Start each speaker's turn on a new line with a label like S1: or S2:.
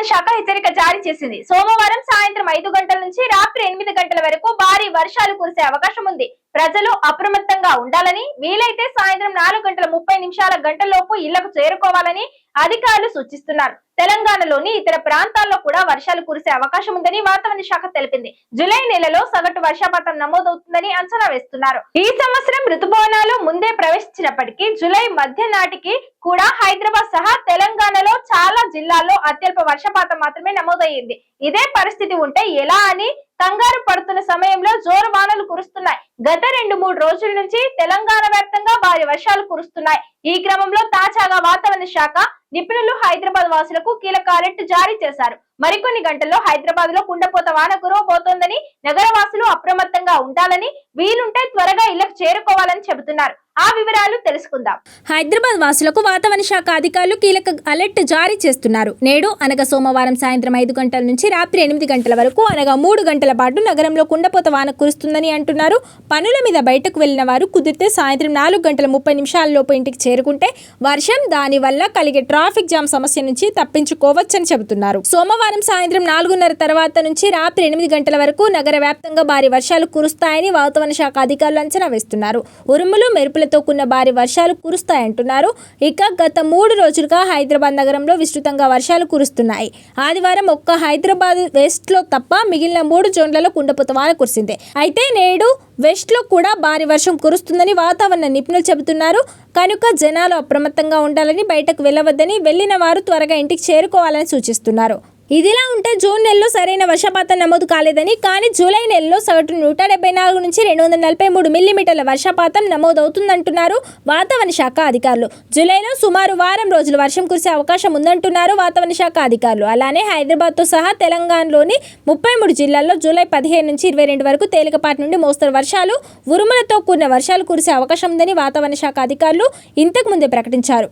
S1: వాతావరణ శాఖ హెచ్చరిక జారీ చేసింది. సోమవారం సాయంత్రం ఐదు గంటల నుంచి రాత్రి ఎనిమిది గంటల వరకు భారీ వర్షాలు కురిసే అవకాశం ఉంది. ప్రజలు అప్రమత్తంగా ఉండాలని వీలైతే సాయంత్రం నాలుగు గంటల ముప్పై నిమిషాల గంటలోపు ఇళ్ళకు చేరుకోవాలని అధికారులు సూచిస్తున్నారు. తెలంగాణలోని ఇతర ప్రాంతాల్లో కూడా వర్షాలు కురిసే అవకాశం ఉందని వాతావరణ శాఖ తెలిపింది. జూలై నెలలో సగటు వర్షపాతం నమోదవుతుందని అంచనా వేస్తున్నారు. ఈ సంవత్సరం ఋతుపవనాలు ముందే ప్రవేశించినప్పటికీ జూలై మధ్య నాటికి కూడా హైదరాబాద్ సహా చాలా జిల్లాల్లో అత్యల్ప వర్షపాతం మాత్రమే నమోదయ్యింది. ఇదే పరిస్థితి ఉంటే ఎలా అని కంగారు పడుతున్న సమయంలో జోరు వానలు కురుస్తున్నాయి. గత రెండు మూడు రోజుల నుంచి తెలంగాణ వ్యాప్తంగా భారీ వర్షాలు కురుస్తున్నాయి. ఈ క్రమంలో తాజాగా వాతావరణ శాఖ నిపుణులు హైదరాబాద్ వాసులకు కీలక అలర్ట్ జారీ చేశారు. మరికొన్ని గంటల్లో హైదరాబాద్లో కుండపోత వాన కురవబోతోందని నగరవాసులు అప్రమత్తంగా ఉండాలని వీలుంటే త్వరగా ఇళ్ళకు చేరుకోవాలని చెబుతున్నారు. ఆ వివరాలు తెలుసుకుందాం.
S2: హైదరాబాద్ వాసులకు వాతావరణ శాఖ అధికారులు కీలక అలర్ట్ జారీ చేస్తున్నారు. నేడు అనగా సోమవారం సాయంత్రం ఐదు గంటల నుంచి రాత్రి ఎనిమిది గంటల వరకు అనగా మూడు గంటల పాటు నగరంలో కుండపోత వాన కురుస్తుందని అంటున్నారు. పనుల మీద బయటకు వెళ్ళిన వారు కుదిరితే సాయంత్రం నాలుగు గంటల ముప్పై నిమిషాల లోపు ఇంటికి చేరుకుంటే వర్షం దాని వల్ల కలిగే ట్రాఫిక్ జామ్ సమస్య నుంచి తప్పించుకోవచ్చని చెబుతున్నారు. సోమవారం సాయంత్రం నాలుగున్నర తర్వాత నుంచి రాత్రి ఎనిమిది గంటల వరకు నగర వ్యాప్తంగా భారీ వర్షాలు కురుస్తాయని వాతావరణ శాఖ అధికారులు అంచనా వేస్తున్నారు. ఉరుములు మెరుపులతో కూడిన భారీ వర్షాలు కురుస్తాయంటున్నారు. ఇక గత మూడు రోజులుగా హైదరాబాద్ నగరంలో విస్తృతంగా వర్షాలు కురుస్తున్నాయి. ఆదివారం ఒక్క హైదరాబాద్ వెస్ట్లో తప్ప మిగిలిన మూడు జోన్లలో కుండపోత వాన కురిసింది. అయితే నేడు వెస్ట్లో కూడా భారీ వర్షం కురుస్తుందని వాతావరణ నిపుణులు చెబుతున్నారు. కనుక జనాలు అప్రమత్తంగా ఉండాలని బయటకు వెళ్ళవద్దని వెళ్ళిన వారు త్వరగా ఇంటికి చేరుకోవాలని సూచిస్తున్నారు. ఇదిలా ఉంటే జూన్ నెలలో సరైన వర్షపాతం నమోదు కాలేదని కానీ జూలై నెలలో సగటు నూట డెబ్బై నాలుగు నుంచి రెండు వందల నలభై మూడు మిల్లీమీటర్ల వర్షపాతం నమోదవుతుందంటున్నారు వాతావరణ శాఖ అధికారులు. జూలైలో సుమారు వారం రోజులు వర్షం కురిసే అవకాశం ఉందంటున్నారు వాతావరణ శాఖ అధికారులు. అలానే హైదరాబాద్తో సహా తెలంగాణలోని ముప్పై మూడు జిల్లాల్లో జూలై పదిహేను నుంచి ఇరవై రెండు వరకు తేలికపాటి నుండి మోస్తరు వర్షాలు ఉరుములతో కూడిన వర్షాలు కురిసే అవకాశం ఉందని వాతావరణ శాఖ అధికారులు ఇంతకు ముందే ప్రకటించారు.